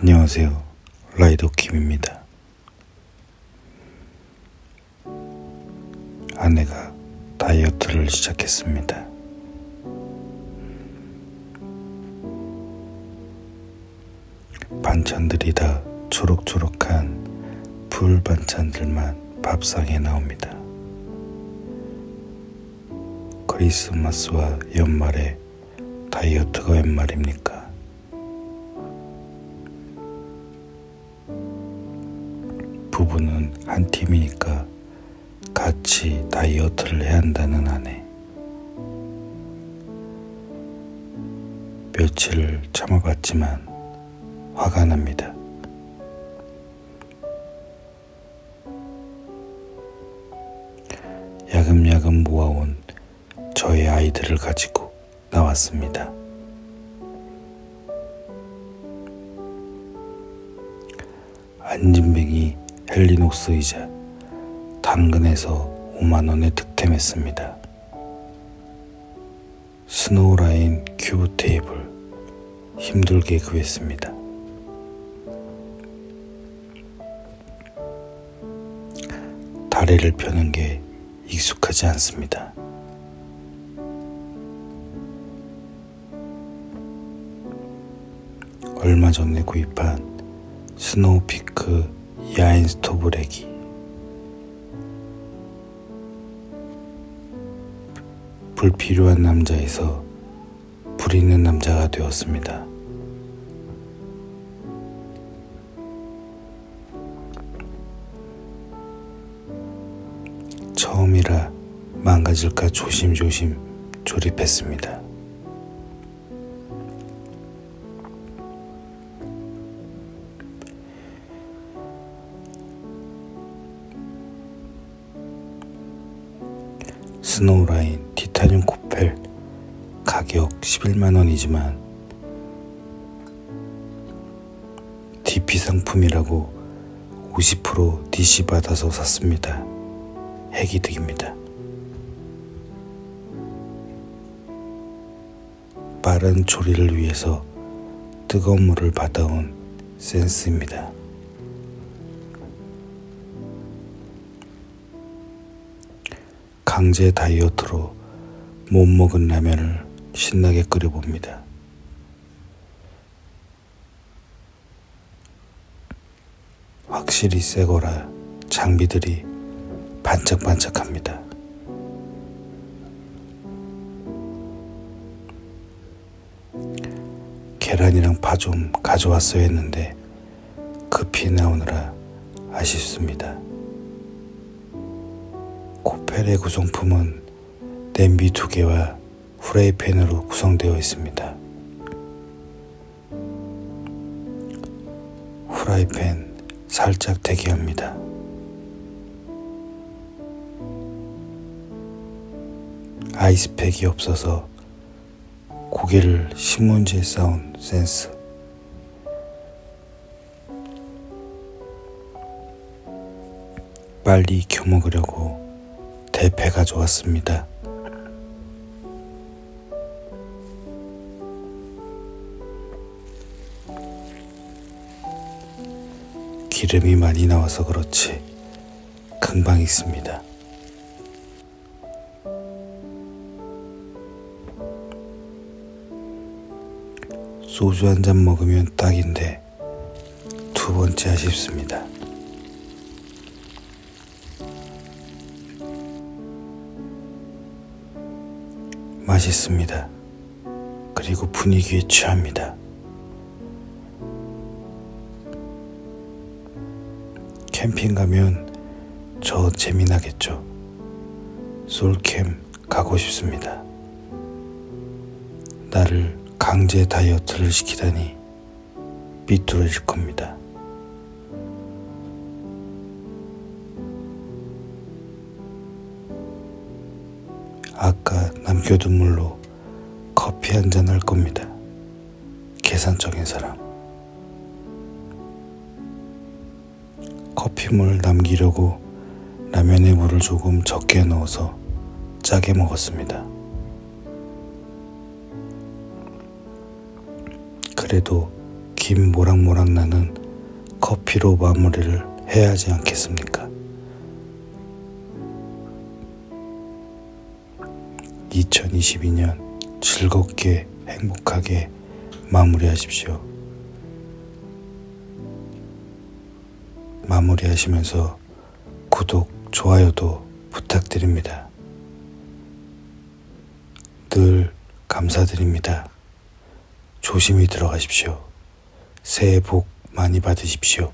안녕하세요. 라이더 킴입니다. 아내가 다이어트를 시작했습니다. 반찬들이 다 초록초록한 풀 반찬들만 밥상에 나옵니다. 크리스마스와 연말에 다이어트가 웬 말입니까? 부부는 한 팀이니까 같이 다이어트를 해야 한다는 아내. 며칠 참아봤지만 화가 납니다. 야금야금 모아온 저의 아이들을 가지고 나왔습니다. 안진뱅이 헬리녹스 의자 당근에서 5만원에 득템했습니다. 스노우라인 큐브 테이블 힘들게 구했습니다. 다리를 펴는 게 익숙하지 않습니다. 얼마 전에 구입한 스노우피크 야인 스토브레기 불필요한 남자에서 불 있는 남자가 되었습니다. 처음이라 망가질까 조심조심 조립했습니다. 스노우라인 티타늄 코펠 가격 11만원이지만 DP 상품이라고 50% DC 받아서 샀습니다. 핵이득입니다. 빠른 조리를 위해서 뜨거운 물을 받아온 센스입니다. 강제 다이어트로 못 먹은 라면을 신나게 끓여봅니다. 확실히 새 거라 장비들이 반짝반짝합니다. 계란이랑 파 좀 가져왔어야 했는데 급히 나오느라 아쉽습니다. 코펠의 구성품은 냄비 두 개와 후라이팬으로 구성되어 있습니다. 후라이팬 살짝 대기합니다. 아이스팩이 없어서 고개를 신문지에 쌓은 센스. 빨리 익혀 먹으려고 대패 가져왔습니다. 기름이 많이 나와서 그렇지 금방 익습니다. 소주 한 잔 먹으면 딱인데 두 번째 아쉽습니다. 맛있습니다. 그리고 분위기에 취합니다. 캠핑 가면 저 재미나겠죠. 솔캠 가고 싶습니다. 나를 강제 다이어트를 시키다니 삐뚤어질 겁니다. 남겨둔 물로 커피 한 잔 할 겁니다. 계산적인 사람. 커피물 남기려고 라면에 물을 조금 적게 넣어서 짜게 먹었습니다. 그래도 김 모락모락 나는 커피로 마무리를 해야 하지 않겠습니까? 2022년 즐겁게 행복하게 마무리하십시오. 마무리하시면서 구독, 좋아요도 부탁드립니다. 늘 감사드립니다. 조심히 들어가십시오. 새해 복 많이 받으십시오.